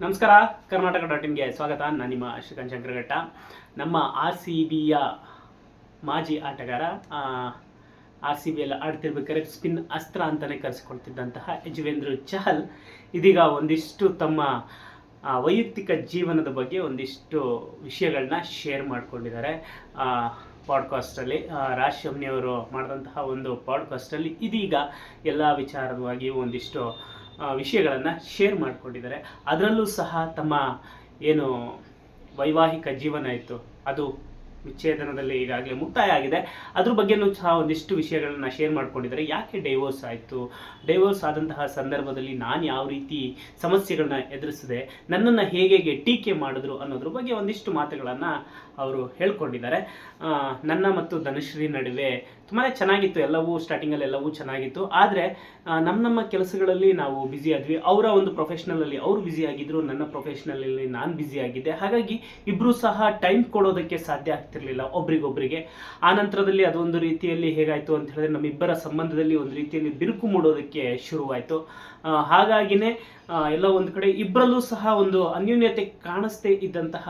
ನಮಸ್ಕಾರ, ಕರ್ನಾಟಕ ಡಾಟ್ ಇನ್ಗೆ ಸ್ವಾಗತ. ನಾನು ನಿಮ್ಮ ಶ್ರೀಕಾಂತ್ ಶಂಕರಘಟ್ಟ. ನಮ್ಮ ಆರ್ ಸಿ ಬಿಯ ಮಾಜಿ ಆಟಗಾರ ಆರ್ ಸಿ ಬಿಯಲ್ಲಿ ಆಡ್ತಿರ್ಬೇಕಾದ್ರೆ ಸ್ಪಿನ್ ಅಸ್ತ್ರ ಅಂತಲೇ ಕರೆಸಿಕೊಳ್ತಿದ್ದಂತಹ ಯಜುವೇಂದ್ರ ಚಹಲ್. ಇದೀಗ ಒಂದಿಷ್ಟು ತಮ್ಮ ವೈಯಕ್ತಿಕ ಜೀವನದ ಬಗ್ಗೆ ಒಂದಿಷ್ಟು ವಿಷಯಗಳನ್ನ ಶೇರ್ ಮಾಡ್ಕೊಂಡಿದ್ದಾರೆ. ಪಾಡ್ಕಾಸ್ಟಲ್ಲಿ ರಾಜ್ ಶಮ್ನಿಯವರು ಮಾಡಿದಂತಹ ಒಂದು ಪಾಡ್ಕಾಸ್ಟಲ್ಲಿ ಇದೀಗ ಎಲ್ಲ ವಿಚಾರವಾಗಿ ಒಂದಿಷ್ಟು ವಿಷಯಗಳನ್ನು ಶೇರ್ ಮಾಡಿಕೊಂಡಿದ್ದಾರೆ. ಅದರಲ್ಲೂ ಸಹ ತಮ್ಮ ಏನು ವೈವಾಹಿಕ ಜೀವನ ಇತ್ತು, ಅದು ವಿಚ್ಛೇದನದಲ್ಲಿ ಈಗಾಗಲೇ ಮುಕ್ತಾಯ ಆಗಿದೆ. ಅದ್ರ ಬಗ್ಗೆನೂ ಸಹ ಒಂದಿಷ್ಟು ವಿಷಯಗಳನ್ನ ಶೇರ್ ಮಾಡ್ಕೊಂಡಿದ್ದಾರೆ. ಯಾಕೆ ಡೈವೋರ್ಸ್ ಆಯಿತು? ಡೈವೋರ್ಸ್ ಆದಂತಹ ಸಂದರ್ಭದಲ್ಲಿ ನಾನು ಯಾವ ರೀತಿ ಸಮಸ್ಯೆಗಳನ್ನ ಎದುರಿಸಿದೆ, ನನ್ನನ್ನು ಹೇಗೆ ಟೀಕೆ ಮಾಡಿದ್ರು ಅನ್ನೋದ್ರ ಬಗ್ಗೆ ಒಂದಿಷ್ಟು ಮಾತುಗಳನ್ನು ಅವರು ಹೇಳ್ಕೊಂಡಿದ್ದಾರೆ. ನನ್ನ ಮತ್ತು ಧನಶ್ರೀ ನಡುವೆ ತುಂಬಾ ಚೆನ್ನಾಗಿತ್ತು, ಎಲ್ಲವೂ ಸ್ಟಾರ್ಟಿಂಗಲ್ಲಿ ಎಲ್ಲವೂ ಚೆನ್ನಾಗಿತ್ತು. ಆದರೆ ನಮ್ಮ ನಮ್ಮ ಕೆಲಸಗಳಲ್ಲಿ ನಾವು ಬ್ಯುಸಿ ಆದ್ವಿ. ಅವರ ಒಂದು ಪ್ರೊಫೆಷ್ನಲಲ್ಲಿ ಅವರು ಬ್ಯುಸಿ ಆಗಿದ್ದರು ನನ್ನ ಪ್ರೊಫೆಷ್ನಲಲ್ಲಿ ನಾನು ಬ್ಯುಸಿ ಆಗಿದ್ದೆ. ಹಾಗಾಗಿ ಇಬ್ಬರು ಸಹ ಟೈಮ್ ಕೊಡೋದಕ್ಕೆ ಸಾಧ್ಯ ಆಗ್ತಿರಲಿಲ್ಲ ಒಬ್ರಿಗೊಬ್ರಿಗೆ. ಆ ನಂತರದಲ್ಲಿ ಅದೊಂದು ರೀತಿಯಲ್ಲಿ ಹೇಗಾಯಿತು ಅಂತ ಹೇಳಿದ್ರೆ, ನಮ್ಮಿಬ್ಬರ ಸಂಬಂಧದಲ್ಲಿ ಒಂದು ರೀತಿಯಲ್ಲಿ ಬಿರುಕು ಮೂಡೋದಕ್ಕೆ ಶುರುವಾಯಿತು. ಹಾಗಾಗಿನೇ ಎಲ್ಲ ಒಂದು ಕಡೆ ಇಬ್ಬರಲ್ಲೂ ಸಹ ಒಂದು ಅನ್ಯೂನ್ಯತೆ ಕಾಣಿಸ್ದೇ ಇದ್ದಂತಹ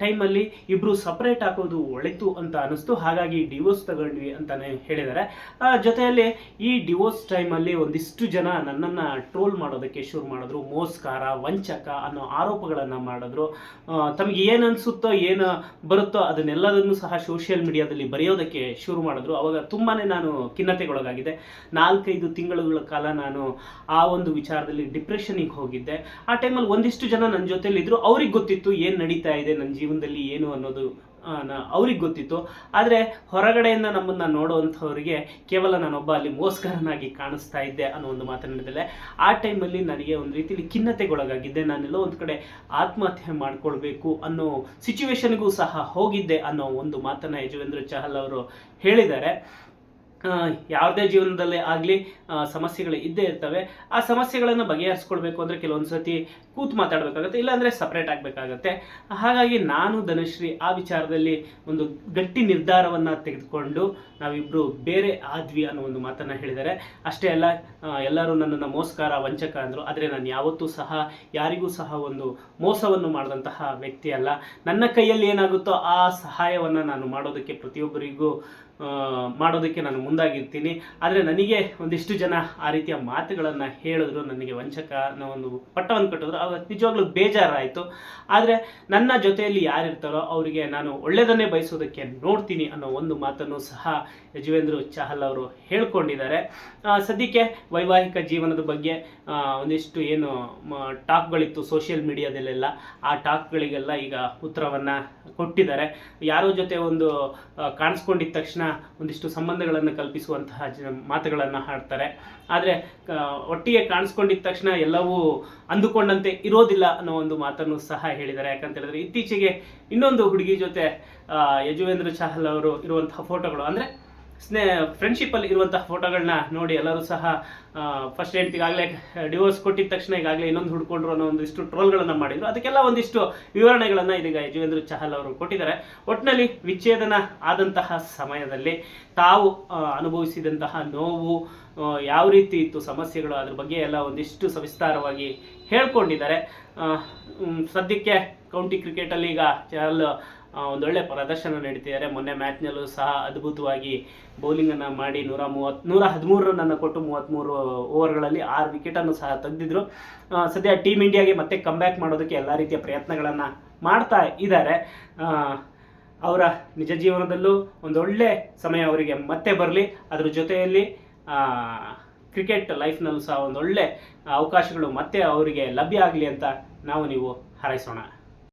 ಟೈಮಲ್ಲಿ ಇಬ್ಬರು ಸಪ್ರೇಟ್ ಹಾಕೋದು ಒಳಿತು ಅಂತ ಅನಿಸ್ತು. ಹಾಗಾಗಿ ಡಿವೋರ್ಸ್ ತಗೊಂಡ್ವಿ ಅಂತಾನೆ ಹೇಳಿದ್ದಾರೆ. ಜೊತೆಯಲ್ಲಿ ಈ ಡಿವೋರ್ಸ್ ಟೈಮಲ್ಲಿ ಒಂದಿಷ್ಟು ಜನ ನನ್ನನ್ನು ಟ್ರೋಲ್ ಮಾಡೋದಕ್ಕೆ ಶುರು ಮಾಡಿದ್ರು. ಮೋಸ್ಕಾರ, ವಂಚಕ ಅನ್ನೋ ಆರೋಪಗಳನ್ನು ಮಾಡಿದ್ರು. ತಮಗೆ ಏನು ಅನಿಸುತ್ತೋ, ಏನು ಬರುತ್ತೋ ಅದನ್ನೆಲ್ಲದನ್ನು ಸಹ ಸೋಷಿಯಲ್ ಮೀಡಿಯಾದಲ್ಲಿ ಬರೆಯೋದಕ್ಕೆ ಶುರು ಮಾಡಿದ್ರು. ಅವಾಗ ತುಂಬಾ ನಾನು ಖಿನ್ನತೆಗೊಳಗಾಗಿದೆ ನಾಲ್ಕೈದು ತಿಂಗಳುಗಳ ಕಾಲ ನಾನು ಆ ಒಂದು ವಿಚಾರದಲ್ಲಿ ಡಿಪ್ರೆಷನಿಗೆ ಹೋಗಿದ್ದೆ. ಆ ಟೈಮಲ್ಲಿ ಒಂದಿಷ್ಟು ಜನ ನನ್ನ ಜೊತೆಲಿ ಇದ್ರು ಅವ್ರಿಗೆ ಗೊತ್ತಿತ್ತು ಏನು ನಡೀತಾ ಇದೆ ನನ್ನ ಜೀವನದಲ್ಲಿ ಏನು ಅನ್ನೋದು ಅವ್ರಿಗೆ ಗೊತ್ತಿತ್ತು. ಆದರೆ ಹೊರಗಡೆಯಿಂದ ನಮ್ಮನ್ನು ನೋಡುವಂಥವ್ರಿಗೆ ಕೇವಲ ನಾನೊಬ್ಬ ಅಲ್ಲಿ ಮೋಸ್ಕರನಾಗಿ ಕಾಣಿಸ್ತಾ ಇದ್ದೆ ಅನ್ನೋ ಒಂದು ಮಾತನಾಡಿದಲೆ ಆ ಟೈಮಲ್ಲಿ ನನಗೆ ಒಂದು ರೀತಿಯಲ್ಲಿ ಖಿನ್ನತೆಗೊಳಗಾಗಿದ್ದೆ. ನಾನೆಲ್ಲೋ ಒಂದು ಕಡೆ ಆತ್ಮಹತ್ಯೆ ಮಾಡ್ಕೊಳ್ಬೇಕು ಅನ್ನೋ ಸಿಚುವೇಶನ್ಗೂ ಸಹ ಹೋಗಿದ್ದೆ ಅನ್ನೋ ಒಂದು ಮಾತನ್ನು ಯಜುವೇಂದ್ರ ಚಹಲ್ ಅವರು ಹೇಳಿದ್ದಾರೆ. ಯಾವುದೇ ಜೀವನದಲ್ಲೇ ಆಗಲಿ ಸಮಸ್ಯೆಗಳು ಇದ್ದೇ ಇರ್ತವೆ. ಆ ಸಮಸ್ಯೆಗಳನ್ನು ಬಗೆಹರಿಸ್ಕೊಳ್ಬೇಕು ಅಂದರೆ ಕೆಲವೊಂದು ಸತಿ ಕೂತು ಮಾತಾಡಬೇಕಾಗುತ್ತೆ, ಇಲ್ಲಾಂದರೆ ಸಪ್ರೇಟ್ ಆಗಬೇಕಾಗತ್ತೆ. ಹಾಗಾಗಿ ನಾನು ಧನಶ್ರೀ ಆ ವಿಚಾರದಲ್ಲಿ ಒಂದು ಗಟ್ಟಿ ನಿರ್ಧಾರವನ್ನು ತೆಗೆದುಕೊಂಡು ನಾವಿಬ್ಬರು ಬೇರೆ ಆದ್ವಿ ಅನ್ನೋ ಒಂದು ಮಾತನ್ನು ಹೇಳಿದ್ದಾರೆ ಅಷ್ಟೇ ಅಲ್ಲ ಎಲ್ಲರೂ ನನ್ನನ್ನು ಮೋಸ್ಕಾರ, ವಂಚಕ ಅಂದರು. ಆದರೆ ನಾನು ಯಾವತ್ತೂ ಸಹ, ಯಾರಿಗೂ ಸಹ ಒಂದು ಮೋಸವನ್ನು ಮಾಡಿದಂತಹ ವ್ಯಕ್ತಿ ಅಲ್ಲ. ನನ್ನ ಕೈಯಲ್ಲಿ ಏನಾಗುತ್ತೋ ಆ ಸಹಾಯವನ್ನು ನಾನು ಮಾಡೋದಕ್ಕೆ ಪ್ರತಿಯೊಬ್ಬರಿಗೂ ಮಾಡೋದಕ್ಕೆ ನಾನು ಮುಂದಾಗಿರ್ತೀನಿ. ಆದರೆ ನನಗೆ ಒಂದಿಷ್ಟು ಜನ ಆ ರೀತಿಯ ಮಾತುಗಳನ್ನು ಹೇಳಿದ್ರು, ನನಗೆ ವಂಚಕ ಅನ್ನೋ ಒಂದು ಪಟ್ಟವನ್ನು ಕಟ್ಟಿದ್ರು. ಅವಾಗ ನಿಜವಾಗ್ಲೂ ಬೇಜಾರಾಯಿತು. ಆದರೆ ನನ್ನ ಜೊತೆಯಲ್ಲಿ ಯಾರಿರ್ತಾರೋ ಅವರಿಗೆ ನಾನು ಒಳ್ಳೆಯದನ್ನೇ ಬಯಸೋದಕ್ಕೆ ನೋಡ್ತೀನಿ ಅನ್ನೋ ಒಂದು ಮಾತನ್ನು ಸಹ ಯಜುವೇಂದ್ರ ಚಹಲ್ ಅವರು ಹೇಳ್ಕೊಂಡಿದ್ದಾರೆ. ಸದ್ಯಕ್ಕೆ ವೈವಾಹಿಕ ಜೀವನದ ಬಗ್ಗೆ ಒಂದಿಷ್ಟು ಏನು ಟಾಕ್ಗಳಿತ್ತು ಸೋಷಿಯಲ್ ಮೀಡಿಯಾದಲ್ಲೆಲ್ಲ. ಆ ಟಾಕ್ಗಳಿಗೆಲ್ಲ ಈಗ ಉತ್ತರವನ್ನು ಕೊಟ್ಟಿದ್ದಾರೆ. ಯಾರೋ ಜೊತೆ ಒಂದು ಕಾಣಿಸ್ಕೊಂಡಿದ್ದ ತಕ್ಷಣ ಒಂದಿಷ್ಟು ಸಂಬಂಧಗಳನ್ನು ಕಲ್ಪಿಸುವಂತಹ ಜ ಮಾತುಗಳನ್ನು ಹಾಡ್ತಾರೆ. ಆದರೆ ಒಟ್ಟಿಗೆ ಕಾಣಿಸ್ಕೊಂಡಿದ್ದ ತಕ್ಷಣ ಎಲ್ಲವೂ ಅಂದುಕೊಂಡಂತೆ ಇರೋದಿಲ್ಲ ಅನ್ನೋ ಒಂದು ಮಾತನ್ನು ಸಹ ಹೇಳಿದ್ದಾರೆ. ಯಾಕಂತ ಹೇಳಿದ್ರೆ ಇತ್ತೀಚೆಗೆ ಇನ್ನೊಂದು ಹುಡುಗಿ ಜೊತೆ ಯಜುವೇಂದ್ರ ಚಹಲ್ ಅವರು ಇರುವಂತಹ ಫೋಟೋಗಳು. ಅಂದರೆ ಸ್ನೇ ಫ್ರೆಂಡ್ಶಿಪ್ಪಲ್ಲಿ ಇರುವಂತಹ ಫೋಟೋಗಳನ್ನ ನೋಡಿ ಎಲ್ಲರೂ ಸಹ ಫಸ್ಟ್ ಹೆಂಡ್ತಿಗಾಗಲೇ ಡಿವೋರ್ಸ್ ಕೊಟ್ಟಿದ ತಕ್ಷಣ ಈಗಾಗಲೇ ಇನ್ನೊಂದು ಹುಡ್ಕೊಂಡ್ರು ಅನ್ನೋ ಒಂದಿಷ್ಟು ಟ್ರೋಲ್ಗಳನ್ನು ಮಾಡಿದ್ರು. ಅದಕ್ಕೆಲ್ಲ ಒಂದಿಷ್ಟು ವಿವರಣೆಗಳನ್ನು ಇದೀಗ ಯಜುವೇಂದ್ರ ಚಹಲ್ ಅವರು ಕೊಟ್ಟಿದ್ದಾರೆ. ಒಟ್ಟಿನಲ್ಲಿ ವಿಚ್ಛೇದನ ಆದಂತಹ ಸಮಯದಲ್ಲಿ ತಾವು ಅನುಭವಿಸಿದಂತಹ ನೋವು ಯಾವ ರೀತಿ ಇತ್ತು, ಸಮಸ್ಯೆಗಳು, ಅದ್ರ ಬಗ್ಗೆ ಎಲ್ಲ ಒಂದಿಷ್ಟು ಸವಿಸ್ತಾರವಾಗಿ ಹೇಳ್ಕೊಂಡಿದ್ದಾರೆ. ಸದ್ಯಕ್ಕೆ ಕೌಂಟಿ ಕ್ರಿಕೆಟಲ್ಲಿ ಈಗ ಚಹಲ್ ಒಂದೊಳ್ಳೆ ಪ್ರದರ್ಶನ ನೀಡ್ತಿದ್ದಾರೆ ಮೊನ್ನೆ ಮ್ಯಾಚ್ನಲ್ಲೂ ಸಹ ಅದ್ಭುತವಾಗಿ ಬೌಲಿಂಗನ್ನು ಮಾಡಿ ನೂರ ಮೂವತ್ತು, ನೂರ ಹದಿಮೂರು ರನ್ನನ್ನು ಕೊಟ್ಟು ಮೂವತ್ತ್ಮೂರು ಓವರ್ಗಳಲ್ಲಿ ಆರು ವಿಕೆಟನ್ನು ಸಹ ತೆಗೆದಿದ್ರು. ಸದ್ಯ ಟೀಮ್ ಇಂಡಿಯಾಗೆ ಮತ್ತೆ ಕಮ್ಬ್ಯಾಕ್ ಮಾಡೋದಕ್ಕೆ ಎಲ್ಲ ರೀತಿಯ ಪ್ರಯತ್ನಗಳನ್ನು ಮಾಡ್ತಾ ಇದ್ದಾರೆ ಅವರ ನಿಜ ಜೀವನದಲ್ಲೂ ಒಂದೊಳ್ಳೆ ಸಮಯ ಅವರಿಗೆ ಮತ್ತೆ ಬರಲಿ. ಅದ್ರ ಜೊತೆಯಲ್ಲಿ ಕ್ರಿಕೆಟ್ ಲೈಫ್ನಲ್ಲೂ ಸಹ ಒಂದೊಳ್ಳೆ ಅವಕಾಶಗಳು ಮತ್ತೆ ಅವರಿಗೆ ಲಭ್ಯ ಆಗಲಿ ಅಂತ ನಾವು ನೀವು ಹಾರೈಸೋಣ.